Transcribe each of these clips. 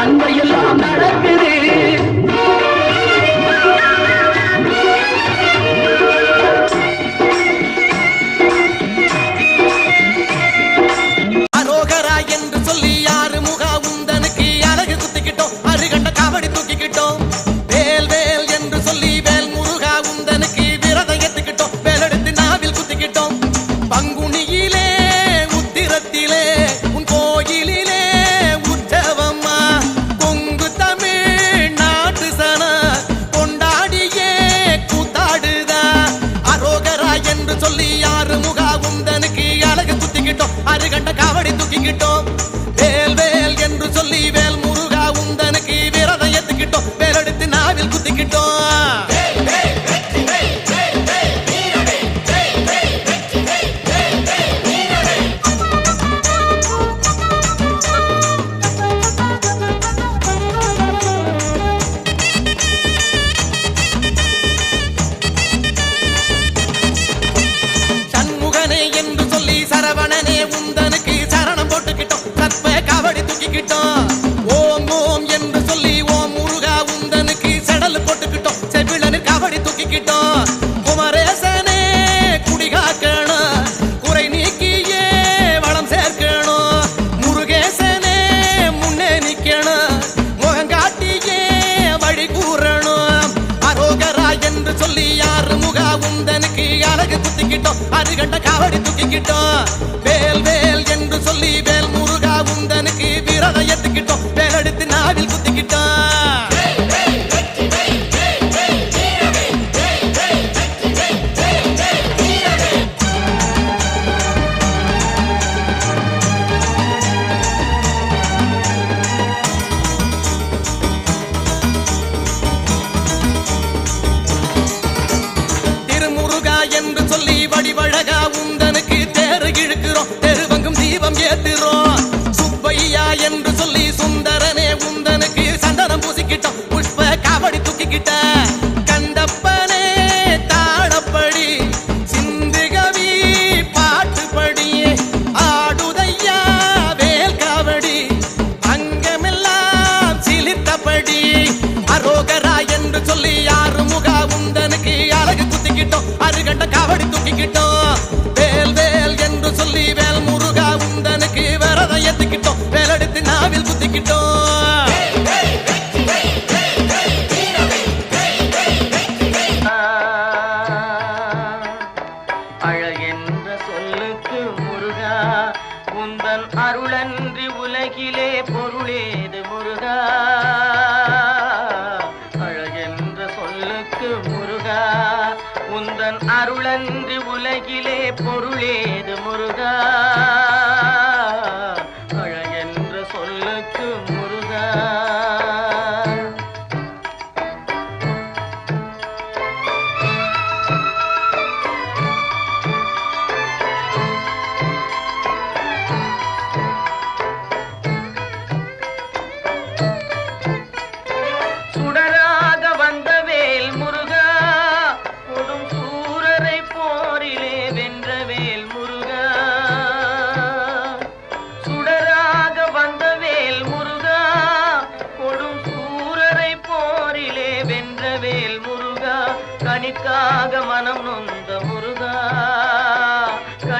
அன்பை எல்லாம் கந்தனுக்கு அழகு குத்திக்கிட்டோம் அது கண்ட காவடி தூக்கிக்கிட்டோம். வேல் வேல் என்று சொல்லி வேல் முருகா உந்தனுக்கு விரதம் எடுத்துக்கிட்டோம் வேலெடுத்து நாவில் தூக்கிக்கிட்டோம் அருகண்ட காவடி தூக்கிக்கிட்டோம். வேல் வேல் என்று சொல்லி வேல் முருகா உந்தனுக்கு விரதம் ஏத்துக்கிட்டோம். வேலெடுத்து நாவில் குத்திக்கிட்டோம். அழகென்ற சொல்லுக்கு முருகா உந்தன் அருளன்றி உலகிலே பொருளேது முருகா. பொருளேது முருகா?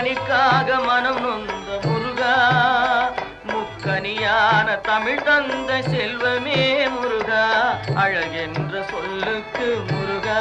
முக்கணிக்காக மனம் நொந்த முருகா முக்கணியான தமிழ் தந்த செல்வமே முருகா அழகென்ற சொல்லுக்கு முருகா.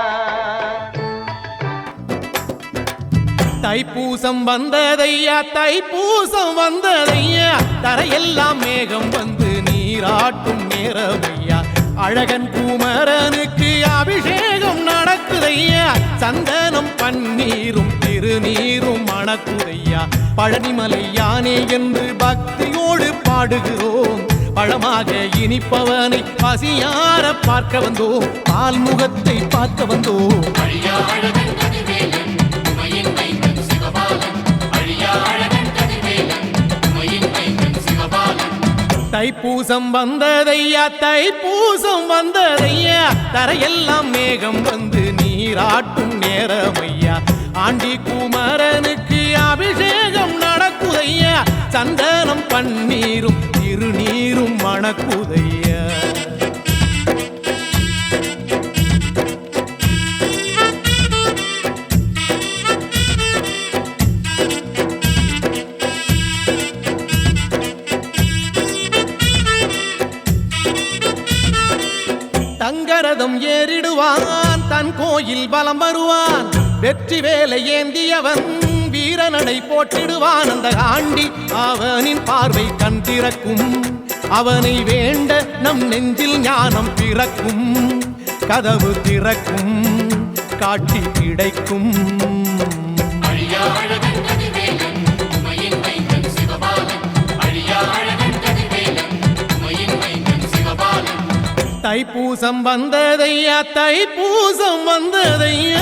தைப்பூசம் வந்ததையா தைப்பூசம் வந்ததையா? தரையெல்லாம் மேகம் வந்து நீராட்டும் நேரமையா? அழகன் குமரனுக்கு அபிஷேகம் நடக்குதையா? சந்தனம் பன்னீரும் திருநீரும் மணக்குதையா? பழனிமலை யானே என்று பக்தியோடு பாடுகிறோம். பழமாக இனிப்பவனை பசியார பார்க்க வந்தோம். பால்முகத்தை பார்க்க வந்தோம். தைப்பூசம் வந்ததையா? தைப்பூசம் வந்ததையா? தரையெல்லாம் மேகம் வந்து நீராட்டும் நேரமையா? ஆண்டி குமரனுக்கு அபிஷேகம் நடக்குதையா? சந்தனம் பன்னீரும் திருநீரும் மணக்குதையா? தங்கரதம் தன் கோயில் பலம் வருவான். வெற்றி வேலை ஏந்தியவன் வீரனடை போட்டிடுவான். அந்த ஆண்டி அவனின் பார்வை கண் திறக்கும். அவனை வேண்ட நம் நெஞ்சில் ஞானம் பிறக்கும். கதவு திறக்கும் காட்சி கிடைக்கும். தைப்பூசம் வந்ததையா தைப்பூசம் வந்ததையா?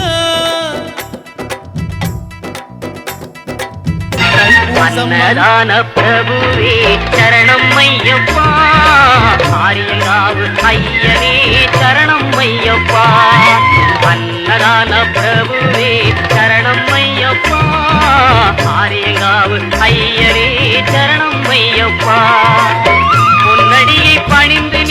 பிரபுவே சரணம் ஐயப்பா. ஆரியங்காவு ஐயனே சரணம் ஐயப்பா. அன்னதான பிரபுவே சரணம் ஐயப்பா. ஆரியங்காவு ஐயனே சரணம் வையப்பா முன்னடியை பணிந்து